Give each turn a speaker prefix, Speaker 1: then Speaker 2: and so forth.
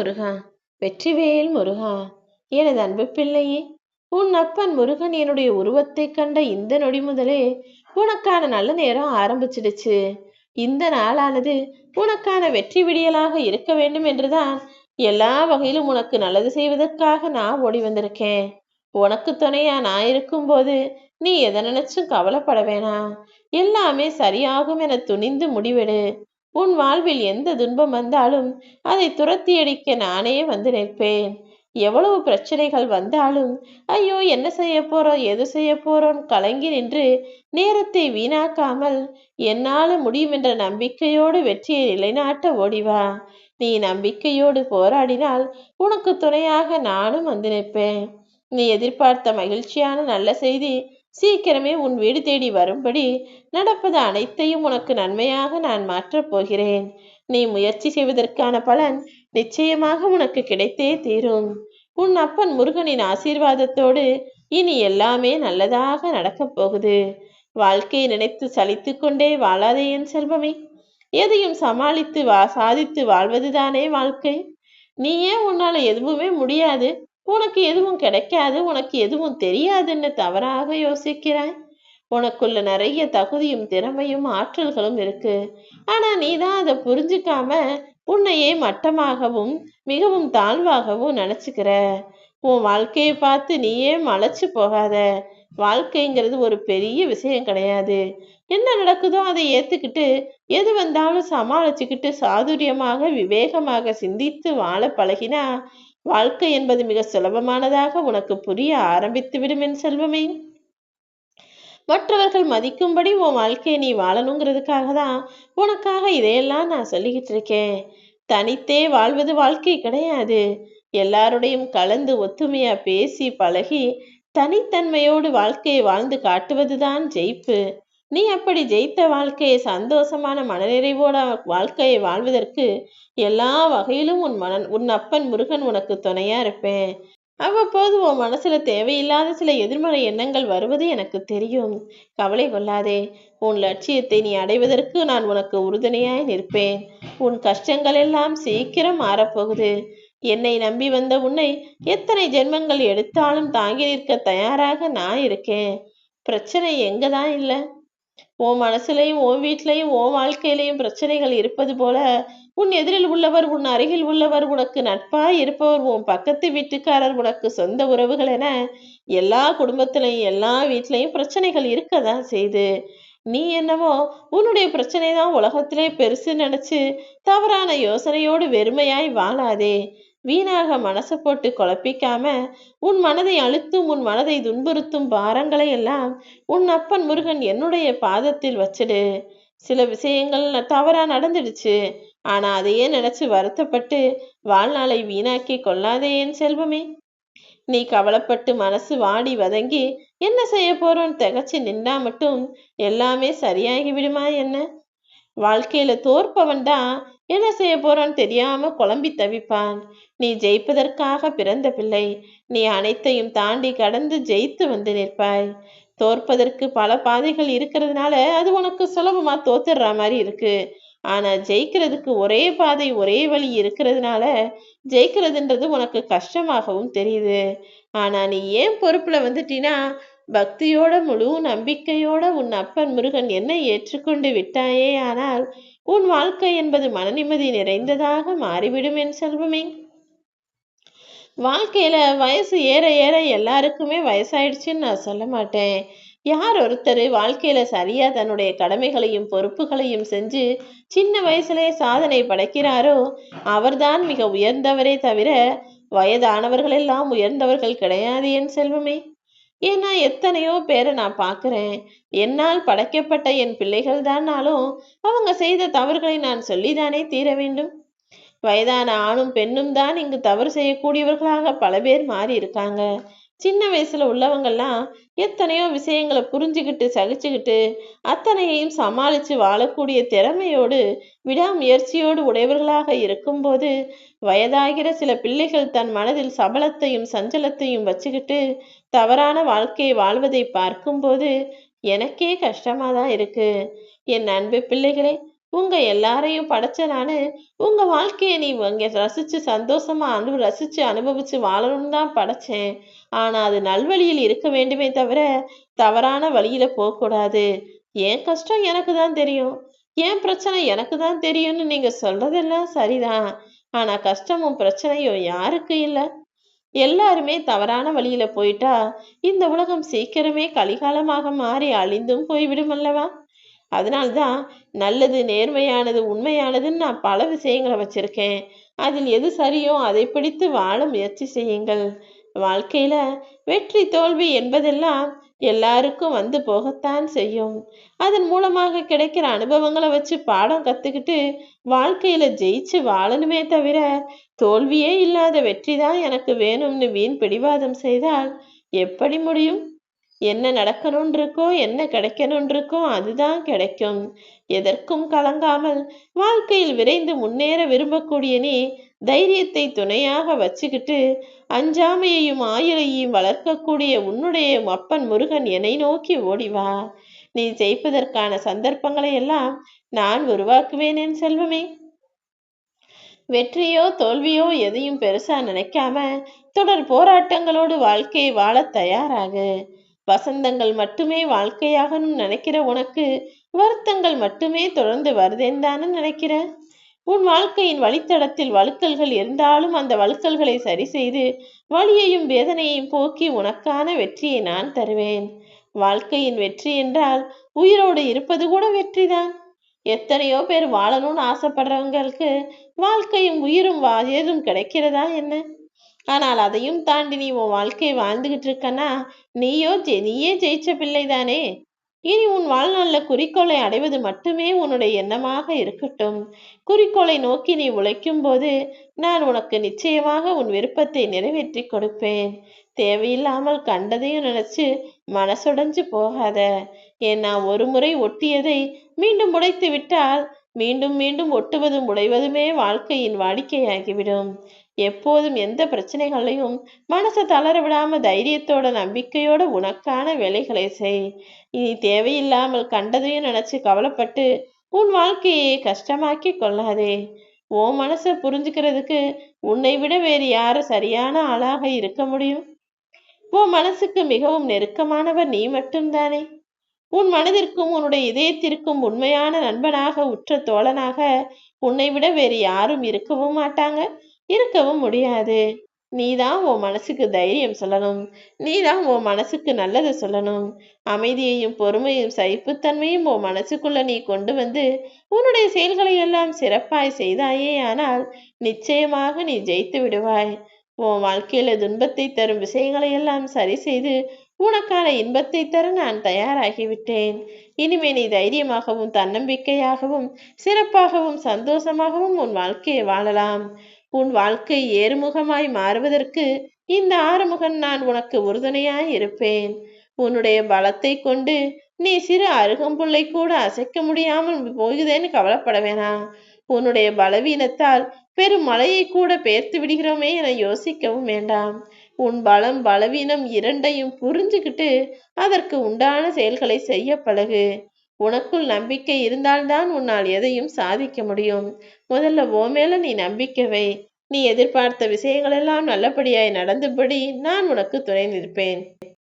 Speaker 1: முருகா வெற்றிவேல் முருகா எனது அன்பு பிள்ளையே உன் அப்பன் முருகன் என்னுடைய உருவத்தை கண்ட இந்த நொடி முதலே உனக்கான நல்ல நேரம் ஆரம்பிச்சிடுச்சு. இந்த நாளானது உனக்கான வெற்றி விடியலாக இருக்க வேண்டும் என்றுதான் எல்லா வகையிலும் உனக்கு நல்லது செய்வதற்காக நான் ஓடி வந்திருக்கேன். உனக்கு துணையா நான் இருக்கும்போது நீ எதை நினைச்சும் கவலைப்பட வேணாம். எல்லாமே சரியாகும் என துணிந்து முடிவெடு. உன் வாழ்வில் எந்த துன்பம் வந்தாலும் அதை துரத்தி அடிக்க நானே வந்து நிற்பேன். எவ்வளவு பிரச்சனைகள் வந்தாலும் ஐயோ என்ன செய்ய போறோம் எது செய்ய போறோம் கலங்கி நின்று நேரத்தை வீணாக்காமல் என்னால முடியும் என்ற நம்பிக்கையோடு வெற்றியை நிலைநாட்ட ஓடிவா நீ நம்பிக்கையோடு போராடினால் உனக்கு துணையாக நானும் வந்து நிற்பேன். நீ எதிர்பார்த்த மகிழ்ச்சியான நல்ல செய்தி சீக்கிரமே உன் வீடு தேடி வரும்படி நடப்பது அனைத்தையும் உனக்கு நன்மையாக நான் மாற்றப் போகிறேன். நீ முயற்சி செய்வதற்கான பலன் நிச்சயமாக உனக்கு கிடைத்தே தீரும். உன் அப்பன் முருகனின் ஆசீர்வாதத்தோடு இனி எல்லாமே நல்லதாக நடக்கப் போகுது. வாழ்க்கையை நினைத்து சலித்து கொண்டே வாழாதே என் செல்வமே. எதையும் சமாளித்து வா சாதித்து வாழ்வதுதானே வாழ்க்கை. நீ ஏன் உன்னால எதுவுமே முடியாது. உனக்கு எதுவும் கிடைக்காது உனக்கு எதுவும் தெரியாதுன்னு தவறாக யோசிக்கிறாய். உனக்குள்ள நிறைய தகுதியும் திறமையும் ஆற்றல்களும் இருக்கு. ஆனா நீ தான் அதை புரிஞ்சுக்காம உன்னையே மட்டமாகவும் மிகவும் தாழ்வாகவும் நினைச்சுக்கிற. உன் வாழ்க்கையை பார்த்து நீயே மலைச்சு போகாத. வாழ்க்கைங்கிறது ஒரு பெரிய விஷயம் கிடையாது. என்ன நடக்குதோ அதை ஏத்துக்கிட்டு எது வந்தாலும் சமாளிச்சுக்கிட்டு சாதுரியமாக விவேகமாக சிந்தித்து வாழ பழகினா வாழ்க்கை என்பது மிக சுலபமானதாக உனக்கு புரிய ஆரம்பித்து விடும் என் செல்வமே. மற்றவர்கள் மதிக்கும்படி உன் வாழ்க்கையை நீ வாழணுங்கிறதுக்காக தான் உனக்காக இதையெல்லாம் நான் சொல்லிக்கிட்டு இருக்கேன். தனித்தே வாழ்வது வாழ்க்கை கிடையாது. எல்லாருடையும் கலந்து ஒத்துமையா பேசி பழகி தனித்தன்மையோடு வாழ்க்கையை வாழ்ந்து காட்டுவதுதான் ஜெயிப்பு. நீ அப்படி ஜெயித்த வாழ்க்கையை சந்தோஷமான மனநிறைவோட வாழ்க்கையை வாழ்வதற்கு எல்லா வகையிலும் உன் மனன் உன் அப்பன் முருகன் உனக்கு துணையா இருப்பேன். அவ்வப்போது உன் மனசுல தேவையில்லாத சில எதிர்மறை எண்ணங்கள் வருவது எனக்கு தெரியும். கவலை கொள்ளாதே. உன் லட்சியத்தை நீ அடைவதற்கு நான் உனக்கு உறுதுணையாய் நிற்பேன். உன் கஷ்டங்கள் எல்லாம் சீக்கிரம் மாறப்போகுது. என்னை நம்பி வந்த உன்னை எத்தனை ஜென்மங்கள் எடுத்தாலும் தாங்கி நிற்க தயாராக நான் இருக்கேன். பிரச்சனை எங்கதான் இல்லை. உன் மனசுலையும் உன் வீட்லையும் உன் வாழ்க்கையிலையும் பிரச்சனைகள் இருப்பது போல உன் எதிரில் உள்ளவர் உன் அருகில் உள்ளவர் உனக்கு நட்பாய் இருப்பவர் உன் பக்கத்து வீட்டுக்காரர் உனக்கு சொந்த உறவுகள் என எல்லா குடும்பத்திலையும் எல்லா வீட்லையும் பிரச்சனைகள் இருக்க தான் செய்து. நீ என்னவோ உன்னுடைய பிரச்சனை தான் உலகத்திலே பெருசு நினைச்சு தவறான யோசனையோடு வெறுமையாய் வாழாதே. வீணாக மனசை போட்டு குழப்பிக்காம உன் மனதை அழுத்தும் உன் மனதை துன்புறுத்தும் பாரங்களை எல்லாம் உன் அப்பன் முருகன் என்னுடைய பாதத்தில் வச்சிடு. சில விஷயங்கள் தவறா நடந்துடுச்சு. ஆனா அதையே நினைச்சு வருத்தப்பட்டு வாழ்நாளை வீணாக்கி கொள்ளாதே என் செல்வமே. நீ கவலைப்பட்டு மனசு வாடி வதங்கி என்ன செய்ய போறோன்னு திகச்சு நின்னா மட்டும் எல்லாமே சரியாகி விடுமா என்ன? வாழ்க்கையில தோற்பவன் தான் என்ன செய்ய போறான்னு தெரியாம குழம்பி தவிப்பான். நீ ஜெயிப்பதற்காக பிறந்த பிள்ளை. நீ அனைத்தையும் தாண்டி கடந்து ஜெயித்து வந்து நிற்பாய். தோற்பதற்கு பல பாதைகள் இருக்கிறதுனால அது உனக்கு சுலபமா தோத்துடுற மாதிரி இருக்கு. ஆனா ஜெயிக்கிறதுக்கு ஒரே பாதை ஒரே வழி இருக்கிறதுனால ஜெயிக்கிறதுன்றது உனக்கு கஷ்டமாகவும் தெரியுது. ஆனா நீ ஏன் பொறுப்புல வந்துட்டீனா பக்தியோட முழு நம்பிக்கையோட உன் அப்பன் முருகன் என்னை ஏற்றுக்கொண்டு விட்டாயே ஆனால் உன் வாழ்க்கை என்பது மனநிம்மதி நிறைந்ததாக மாறிவிடும் என் செல்வமே. வாழ்க்கையில வயசு ஏற ஏற எல்லாருக்குமே வயசாயிடுச்சுன்னு நான் சொல்ல மாட்டேன். யார் ஒருத்தர் வாழ்க்கையில சரியா தன்னுடைய கடமைகளையும் பொறுப்புகளையும் செஞ்சு சின்ன வயசுலேயே சாதனை படைக்கிறாரோ அவர்தான் மிக உயர்ந்தவரே தவிர வயதானவர்கள் எல்லாம் உயர்ந்தவர்கள் கிடையாது என் செல்வமே. ஏன்னா எத்தனையோ பேரை நான் பார்க்குறேன். என்னால் படைக்கப்பட்ட என் பிள்ளைகள் தானாலும் அவங்க செய்த தவறுகளை நான் சொல்லிதானே தீர வேண்டும்? வயதான ஆணும் பெண்ணும் தான் இங்கு தவறு செய்யக்கூடியவர்களாக பல பேர் மாறி இருக்காங்க சின்ன வயசுல உள்ளவங்கெல்லாம் எத்தனையோ விஷயங்களை புரிஞ்சுக்கிட்டு சகிச்சுக்கிட்டு அத்தனையையும் சமாளித்து வாழக்கூடிய திறமையோடு விடாமுயற்சியோடு உடையவர்களாக இருக்கும்போது வயதாகிற சில பிள்ளைகள் தன் மனதில் சபலத்தையும் சஞ்சலத்தையும் வச்சுக்கிட்டு தவறான வாழ்க்கையை வாழ்வதை பார்க்கும்போது எனக்கே கஷ்டமாக தான் இருக்கு. என் அன்பு பிள்ளைகளே உங்க எல்லாரையும் படைச்ச நானு உங்க வாழ்க்கையை நீ இங்க ரசிச்சு சந்தோஷமா அனு ரசிச்சு அனுபவிச்சு வாழணும்னு தான் படைச்சேன். ஆனா அது நல்வழியில் இருக்க வேண்டுமே தவிர தவறான வழியில போகக்கூடாது என் கஷ்டம் எனக்கு தான் தெரியும். என் பிரச்சனை எனக்கு தான் தெரியும்னு நீங்க சொல்றதெல்லாம் சரிதான். ஆனா கஷ்டமும் பிரச்சனையும் யாருக்கு இல்லை? எல்லாருமே தவறான வழியில போயிட்டா இந்த உலகம் சீக்கிரமே கலிகாலமாக மாறி அழிந்தும் போய்விடும் அல்லவா? அதனால்தான் நல்லது நேர்மையானது உண்மையானதுன்னு நான் பல விஷயங்களை வச்சிருக்கேன். அதில் எது சரியோ அதை பிடித்து வாழ முயற்சி செய்யுங்கள். வாழ்க்கையில வெற்றி தோல்வி என்பதெல்லாம் எல்லாருக்கும் வந்து போகத்தான் செய்யும். அதன் மூலமாக கிடைக்கிற அனுபவங்களை வச்சு பாடம் கத்துக்கிட்டு வாழ்க்கையில ஜெயிச்சு வாழணுமே தவிர தோல்வியே இல்லாத வெற்றி தான் எனக்கு வேணும்னு வீண் பிடிவாதம் செய்தால் எப்படி முடியும்? என்ன நடக்கணும்னு இருக்கோ என்ன கிடைக்கணும்னு இருக்கோ அதுதான் கிடைக்கும். எதற்கும் கலங்காமல் வாழ்க்கையில் விரைந்து முன்னேற விரும்பக்கூடிய நீ தைரியத்தை துணையாக வச்சுக்கிட்டு அஞ்சாமையையும் ஆயுளையும் வளர்க்கக்கூடிய உன்னுடைய அப்பன் முருகன் என்னை நோக்கி ஓடிவா நீ ஜெயிப்பதற்கான சந்தர்ப்பங்களை எல்லாம் நான் உருவாக்குவேன் என் செல்வமே. வெற்றியோ தோல்வியோ எதையும் பெருசா நினைக்காம தொடர் போராட்டங்களோடு வாழ்க்கையை வாழ தயாராகு. வசந்தங்கள் மட்டுமே வாழ்க்கையாகணும் நினைக்கிற உனக்கு வருத்தங்கள் மட்டுமே தொடர்ந்து வருதேன் தானே நினைக்கிற? உன் வாழ்க்கையின் வழித்தடத்தில் வழுக்கல்கள் இருந்தாலும் அந்த வழுக்கல்களை சரி செய்து வழியையும் வேதனையையும் போக்கி உனக்கான வெற்றியை நான் தருவேன். வாழ்க்கையின் வெற்றி என்றால் உயிரோடு இருப்பது கூட வெற்றிதான். எத்தனையோ பேர் வாழணும்னு ஆசைப்படுறவங்களுக்கு வாழ்க்கையும் உயிரும் ஏதும் கிடைக்கிறதா என்ன? ஆனால் அதையும் தாண்டி நீ உன் வாழ்க்கையை வாழ்ந்துகிட்டு இருக்கனா? நீயோ நீயே ஜெயிச்ச பிள்ளைதானே? இனி உன் வாழ்நாளில் குறிக்கோளை அடைவது மட்டுமே உன்னுடைய எண்ணமாக இருக்கட்டும். குறிக்கோளை நோக்கி நீ உழைக்கும் போது நான் உனக்கு நிச்சயமாக உன் விருப்பத்தை நிறைவேற்றி கொடுப்பேன். தேவையில்லாமல் கண்டதையும் நினைச்சு மனசுடைஞ்சு போகாத. ஏன்னா ஒரு முறை ஒட்டியதை மீண்டும் உடைத்து விட்டால் மீண்டும் மீண்டும் ஒட்டுவதும் உடைவதுமே வாழ்க்கையின் வாடிக்கையாகிவிடும். எப்போதும் எந்த பிரச்சனைகளையும் மனசை தளர விடாம தைரியத்தோட நம்பிக்கையோட உனக்கான வேலைகளை செய். இனி தேவையில்லாமல் கண்டதையும் நினைச்சு கவலைப்பட்டு உன் வாழ்க்கையை கஷ்டமாக்கி கொள்ளாதே. ஓ மனசை புரிஞ்சுக்கிறதுக்கு உன்னை விட வேறு யாரு சரியான ஆளாக இருக்க முடியும்? உன் மனசுக்கு மிகவும் நெருக்கமானவர் நீ மட்டும்தானே? உன் மனதிற்கும் உன்னுடைய இதயத்திற்கும் உண்மையான நண்பனாக உற்ற தோழனாக உன்னை விட வேறு யாரும் இருக்கவும் மாட்டாங்க. இருக்கவும் முடியாது. நீ தான் உன் மனசுக்கு தைரியம் சொல்லணும். நீ தான் உன் மனசுக்கு நல்லதை சொல்லணும். அமைதியையும் பொறுமையும் சகிப்புத்தன்மையும் உன் மனசுக்குள்ள நீ கொண்டு வந்து உன்னுடைய செயல்களை எல்லாம் சிறப்பாய் செய்தாயே ஆனால் நிச்சயமாக நீ ஜெயித்து விடுவாய். உன் வாழ்க்கையில துன்பத்தை தரும் விஷயங்களை எல்லாம் சரி செய்து உனக்கான இன்பத்தை தர நான் தயாராகிவிட்டேன். இனிமே நீ தைரியமாகவும் தன்னம்பிக்கையாகவும் சிறப்பாகவும் சந்தோஷமாகவும் உன் வாழ்க்கையை வாழலாம். உன் வாழ்க்கை ஏறுமுகமாய் மாறுவதற்கு இந்த ஆறுமுகன் நான் உனக்கு உறுதுணையாய் இருப்பேன் உன்னுடைய பலத்தை கொண்டு நீ சிறு அருகம்புள்ளை கூட அசைக்க முடியாமல் போகுதேன்னு கவலைப்பட வேணாம். உன்னுடைய பலவீனத்தால் பெரும் மலையை கூட பெயர்த்து விடுகிறோமே என யோசிக்கவும் வேண்டாம். உன் பலம் பலவீனம் இரண்டையும் புரிஞ்சுக்கிட்டு அதற்கு உண்டான செயல்களை செய்ய பழகு. உனக்குள் நம்பிக்கை இருந்தால்தான் உன்னால் எதையும் சாதிக்க முடியும். முதல்ல ஓ மேல நீ நம்பிக்கவை நீ எதிர்பார்த்த விஷயங்களெல்லாம் நல்லபடியாய் நடந்தபடி நான் உனக்கு துணை நிற்பேன்.